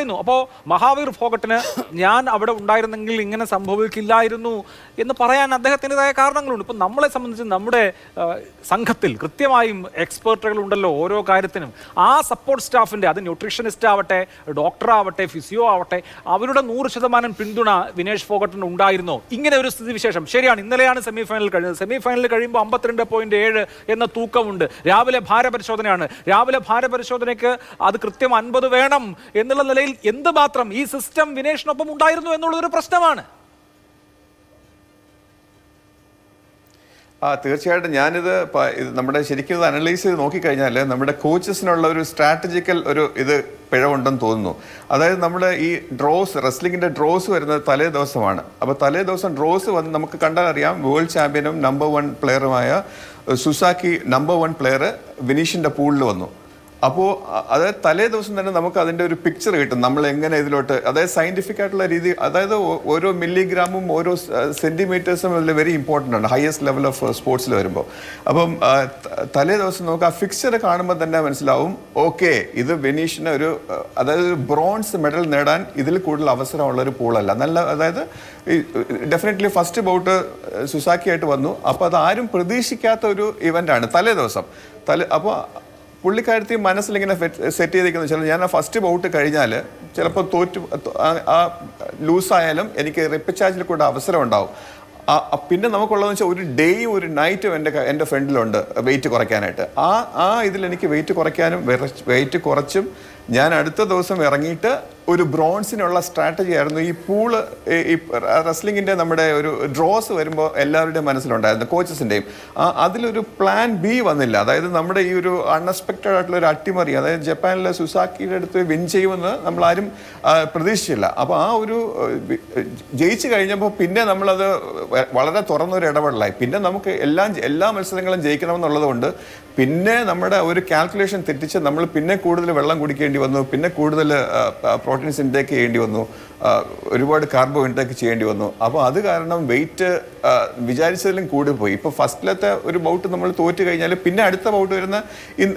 പറയുന്നു. അപ്പോൾ മഹാവീർ ഫോഗട്ടിന് ഞാൻ അവിടെ ഉണ്ടായിരുന്നെങ്കിൽ ഇങ്ങനെ സംഭവിക്കില്ലായിരുന്നു എന്ന് പറയാൻ അദ്ദേഹത്തിന്റെതായ കാരണങ്ങളുണ്ട്. ഇപ്പം നമ്മളെ സംബന്ധിച്ച് നമ്മുടെ സംഘത്തിൽ കൃത്യമായും എക്സ്പേർട്ടുകൾ ഉണ്ടല്ലോ ഓരോ കാര്യത്തിനും. ആ സപ്പോർട്ട് സ്റ്റാഫിന്റെ അത് ന്യൂട്രീഷനിസ്റ്റ് ആവട്ടെ ഡോക്ടർ ആവട്ടെ ഫിസിയോ ആവട്ടെ അവരുടെ നൂറ് ശതമാനം പിന്തുണ വിനേഷ് ഫോഗട്ടിന് ഉണ്ടായിരുന്നു. ഇങ്ങനെ ഒരു സ്ഥിതിവിശേഷം. ശരിയാണ് ഇന്നലെയാണ് സെമി ഫൈനൽ കഴിഞ്ഞത്. സെമി ഫൈനൽ കഴിയുമ്പോൾ അമ്പത്തിരണ്ട് പോയിന്റ് ഏഴ് എന്ന തൂക്കമുണ്ട്. രാവിലെ ഭാരപരിശോധനയാണ്. രാവിലെ ഭാരപരിശോധനയ്ക്ക് അത് കൃത്യം അൻപത് വേണം എന്നുള്ള നിലയിൽ എന്തുമാത്രം ഈ സിസ്റ്റം വിനേഷിനൊപ്പം ഉണ്ടായിരുന്നു എന്നുള്ളൊരു പ്രശ്നമാണ്. ആ തീർച്ചയായിട്ടും ഞാനിത് നമ്മുടെ ശരിക്കും ഇത് അനലൈസ് ചെയ്ത് നോക്കിക്കഴിഞ്ഞാൽ നമ്മുടെ കോച്ചസിനുള്ള ഒരു സ്ട്രാറ്റജിക്കൽ ഒരു ഇത് പിഴവുണ്ടെന്ന് തോന്നുന്നു. അതായത് നമ്മുടെ ഈ ഡ്രോസ് റെസ്ലിങ്ങിന്റെ ഡ്രോസ് വരുന്നത് തലേ ദിവസമാണ്. അപ്പോൾ തലേ ദിവസം ഡ്രോസ് വന്ന് നമുക്ക് കണ്ടാൽ അറിയാം വേൾഡ് ചാമ്പ്യനും നമ്പർ വൺ പ്ലെയറുമായ സുസാക്കി നമ്പർ വൺ പ്ലെയർ വിനീഷിന്റെ പൂളിൽ വന്നു. അപ്പോൾ അതായത് തലേ ദിവസം തന്നെ നമുക്ക് അതിന്റെ ഒരു പിക്ചർ കിട്ടും. നമ്മൾ എങ്ങനെ ഇതിലോട്ട് അതായത് സയന്റിഫിക് ആയിട്ടുള്ള രീതി അതായത് ഓരോ മില്ലിഗ്രാമും ഓരോ സെന്റിമീറ്റേഴ്സും അതിൽ വെരി ഇമ്പോർട്ടന്റ് ആണ്. ഹയസ്റ്റ് ലെവൽ ഓഫ് സ്പോർട്സിൽ വരുമ്പോൾ അപ്പം തലേ ദിവസം നമുക്ക് ആ ഫിക്ചർ കാണുമ്പോൾ തന്നെ മനസ്സിലാവും ഓക്കെ ഇത് വെനീഷിന് ഒരു അതായത് ഒരു ബ്രോൺസ് മെഡൽ നേടാൻ ഇതിൽ കൂടുതൽ അവസരമുള്ള ഒരു പൂളല്ല നല്ല അതായത് ഡെഫിനറ്റ്ലി ഫസ്റ്റ് ബൗട്ട് സുസാക്കി ആയിട്ട് വന്നു. അപ്പോൾ അത് ആരും പ്രതീക്ഷിക്കാത്ത ഒരു ഇവന്റാണ് തലേ ദിവസം. തല അപ്പോൾ പുള്ളിക്കാരത്തി മനസ്സിലിങ്ങനെ സെറ്റ് ചെയ്തിരിക്കുന്ന. വെച്ചാൽ ഞാൻ ആ ഫസ്റ്റ് ബൗട്ട് കഴിഞ്ഞാൽ ചിലപ്പോൾ തോറ്റ് ആ- ലൂസായാലും എനിക്ക് റിപ്പച്ചാർജിൽ കൂടെ അവസരം ഉണ്ടാവും. പിന്നെ നമുക്കുള്ളതെന്ന് വെച്ചാൽ ഒരു ഡേയും ഒരു നൈറ്റും എന്റെ എന്റെ ഫ്രണ്ടിലുണ്ട് വെയിറ്റ് കുറയ്ക്കാനായിട്ട്. ആ ആ ഇതിൽ എനിക്ക് വെയിറ്റ് കുറയ്ക്കാനും വെയിറ്റ് കുറച്ചും ഞാൻ അടുത്ത ദിവസം ഇറങ്ങിയിട്ട് ഒരു ബ്രോൺസിനുള്ള സ്ട്രാറ്റജി ആയിരുന്നു. ഈ പൂൾ ഈ റെസ്ലിങ്ങിന്റെ നമ്മുടെ ഒരു ഡ്രോസ് വരുമ്പോൾ എല്ലാവരുടെയും മനസ്സിലുണ്ടായിരുന്നു കോച്ചസിന്റെയും അതിലൊരു പ്ലാൻ ബി വന്നില്ല. അതായത് നമ്മുടെ ഈ ഒരു അൺഎക്സ്പെക്റ്റഡ് ആയിട്ടുള്ള ഒരു അട്ടിമറി അതായത് ജപ്പാനിലെ സുസാക്കിയുടെ അടുത്ത് വിൻ ചെയ്യുമെന്ന് നമ്മളാരും പ്രതീക്ഷിച്ചില്ല. അപ്പോൾ ആ ഒരു ജയിച്ചു കഴിഞ്ഞപ്പോൾ പിന്നെ നമ്മളത് വളരെ തുറന്നൊരു ഇടപെടലായി. പിന്നെ നമുക്ക് എല്ലാം എല്ലാ മത്സരങ്ങളും ജയിക്കണമെന്നുള്ളത് കൊണ്ട് പിന്നെ നമ്മുടെ ഒരു കാൽക്കുലേഷൻ തെറ്റിച്ച് നമ്മൾ പിന്നെ കൂടുതൽ വെള്ളം കുടിക്കേണ്ടി വന്നു പിന്നെ കൂടുതൽ പ്രോട്ടീൻസ് ഇൻടേക്ക് ചെയ്യേണ്ടി വന്നു ഒരുപാട് കാർബോ ഇൻടേക്ക് ചെയ്യേണ്ടി വന്നു. അപ്പോൾ അത് കാരണം വെയിറ്റ് വിചാരിച്ചതിലും കൂടി പോയി. ഇപ്പോൾ ഫസ്റ്റിലത്തെ ഒരു ബൗട്ട് നമ്മൾ തോറ്റ് കഴിഞ്ഞാൽ പിന്നെ അടുത്ത ബൗട്ട് വരുന്ന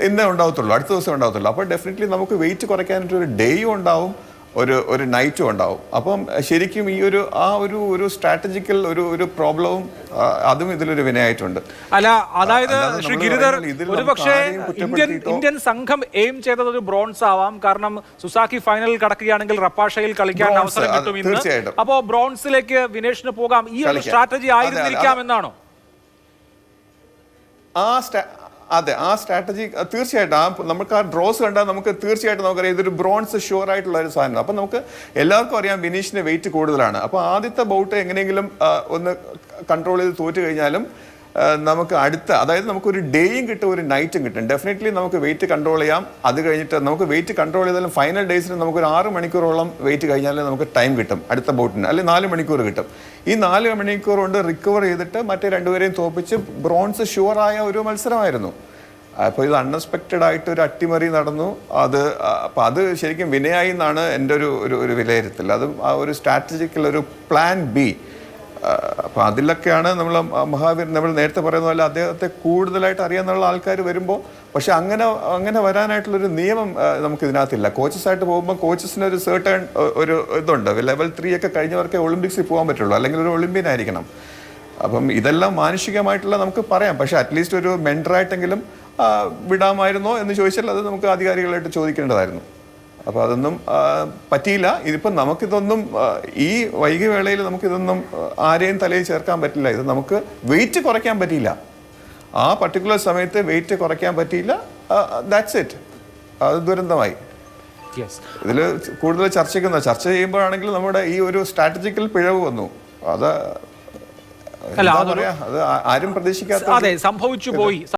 ഇന്ന് ഉണ്ടാവത്തുള്ളൂ അടുത്ത ദിവസം ഉണ്ടാവത്തുള്ളൂ. അപ്പോൾ ഡെഫിനറ്റ്ലി നമുക്ക് വെയിറ്റ് കുറയ്ക്കാനായിട്ട് ഒരു ഡേയും ഉണ്ടാവും. ഒരു ഒരു നൈറ്റും ഉണ്ടാവും. അപ്പം ശരിക്കും ഈ ഒരു ആ ഒരു ഒരു സ്ട്രാറ്റജിക്കൽ ഒരു ഒരു പ്രോബ്ലവും അതും ഇതിലൊരു വിനയായിട്ടുണ്ട്. അല്ല അതായത് ശ്രീ ഗിരിധർ ഒരുപക്ഷെ ഇന്ത്യൻ ഇന്ത്യൻ സംഘം എയിം ചെയ്തത് ഒരു ബ്രോൺസ് ആവാം. കാരണം സുസാക്കി ഫൈനലിൽ കടക്കുകയാണെങ്കിൽ റപ്പാഷയിൽ കളിക്കാൻ അവസരം കിട്ടും ഇന്ന്. തീർച്ചയായിട്ടും. അപ്പോ ബ്രോൺസിലേക്ക് വിനേഷിന് പോകാം. ഈ ഒരു സ്ട്രാറ്റജി ആയിരുന്നിരിക്കാം എന്നാണോ? ആ സ്റ്റാ അതെ ആ സ്ട്രാറ്റജി തീർച്ചയായിട്ടും ആ നമുക്ക് ആ ഡ്രോസ് കണ്ടാൽ നമുക്ക് തീർച്ചയായിട്ടും നമുക്കറിയാം ഇതൊരു ബ്രോൺസ് ഷുവർ ആയിട്ടുള്ള ഒരു സാധനം അപ്പം നമുക്ക് എല്ലാവർക്കും അറിയാം വിനീഷിന് വെയിറ്റ് കൂടുതലാണ്. അപ്പോൾ ആദ്യത്തെ ബൗട്ട് എങ്ങനെയെങ്കിലും ഒന്ന് കൺട്രോൾ ചെയ്ത് തോറ്റു കഴിഞ്ഞാലും നമുക്ക് അടുത്ത അതായത് നമുക്കൊരു ഡേയും കിട്ടും ഒരു നൈറ്റും കിട്ടും. ഡെഫിനറ്റ്ലി നമുക്ക് വെയിറ്റ് കൺട്രോൾ ചെയ്യാം. അത് കഴിഞ്ഞിട്ട് നമുക്ക് വെയിറ്റ് കൺട്രോൾ ചെയ്താലും ഫൈനൽ ഡേയ്സിന് നമുക്കൊരു ആറ് മണിക്കൂറോളം വെയിറ്റ് കഴിഞ്ഞാലേ നമുക്ക് ടൈം കിട്ടും. അടുത്ത ബോട്ടിന് അല്ലെങ്കിൽ നാല് മണിക്കൂർ കിട്ടും. ഈ നാല് മണിക്കൂർ കൊണ്ട് റിക്കവർ ചെയ്തിട്ട് മറ്റേ രണ്ടുപേരെയും തോപ്പിച്ച് ബ്രോൺസ് ഷുവറായ ഒരു മത്സരമായിരുന്നു. അപ്പോൾ ഇത് അൺഎക്സ്പെക്റ്റഡ് ആയിട്ട് ഒരു അട്ടിമറി നടന്നു. അത് അപ്പോൾ അത് ശരിക്കും വിനയായി എന്നാണ് എന്റെ ഒരു ഒരു വിലയിരുത്തൽ. അതും ആ ഒരു സ്ട്രാറ്റജിക്കൽ ഒരു പ്ലാൻ ബി അപ്പോൾ അതിലൊക്കെയാണ് നമ്മൾ മഹാവീർ നമ്മൾ നേരത്തെ പറയുന്ന പോലെ അദ്ദേഹത്തെ കൂടുതലായിട്ട് അറിയാന്നുള്ള ആൾക്കാർ വരുമ്പോൾ പക്ഷെ അങ്ങനെ അങ്ങനെ വരാനായിട്ടുള്ളൊരു നിയമം നമുക്ക് ഇതിനകത്തില്ല കോച്ചസായിട്ട് പോകുമ്പോൾ കോച്ചസിന് ഒരു സേർട്ടൺ ഒരു ഇതുണ്ട്. ലെവൽ ത്രീ ഒക്കെ കഴിഞ്ഞവർക്കേ ഒളിമ്പിക്സിൽ പോകാൻ പറ്റുള്ളൂ. അല്ലെങ്കിൽ ഒരു ഒളിമ്പ്യൻ ആയിരിക്കണം. അപ്പം ഇതെല്ലാം മാനുഷികമായിട്ടുള്ള നമുക്ക് പറയാം. പക്ഷെ അറ്റ്ലീസ്റ്റ് ഒരു മെന്ററായിട്ടെങ്കിലും വിടാമായിരുന്നോ എന്ന് ചോദിച്ചാൽ അത് നമുക്ക് ആധികാരികളായിട്ട് ചോദിക്കേണ്ടതായിരുന്നു. അപ്പോൾ അതൊന്നും പറ്റിയില്ല. ഇതിപ്പം നമുക്കിതൊന്നും ഈ വൈകിവേളയിൽ നമുക്കിതൊന്നും ആരെയും തലയിൽ ചേർക്കാൻ പറ്റില്ല. ഇത് നമുക്ക് വെയിറ്റ് കുറയ്ക്കാൻ പറ്റിയില്ല. ആ പർട്ടിക്കുലർ സമയത്ത് വെയിറ്റ് കുറയ്ക്കാൻ പറ്റിയില്ല. ദാറ്റ്സ് ഇറ്റ് അത് ദുരന്തമായി. ഇതിൽ കൂടുതൽ ചർച്ചയ്ക്കുന്ന ചർച്ച ചെയ്യുമ്പോഴാണെങ്കിൽ നമ്മുടെ ഈ ഒരു സ്ട്രാറ്റജിക്കൽ പിഴവ് വന്നു. അത് അല്ല, അത് ആരും പ്രതീക്ഷിക്കാത്ത അതെ സംഭവിച്ചു പോയി.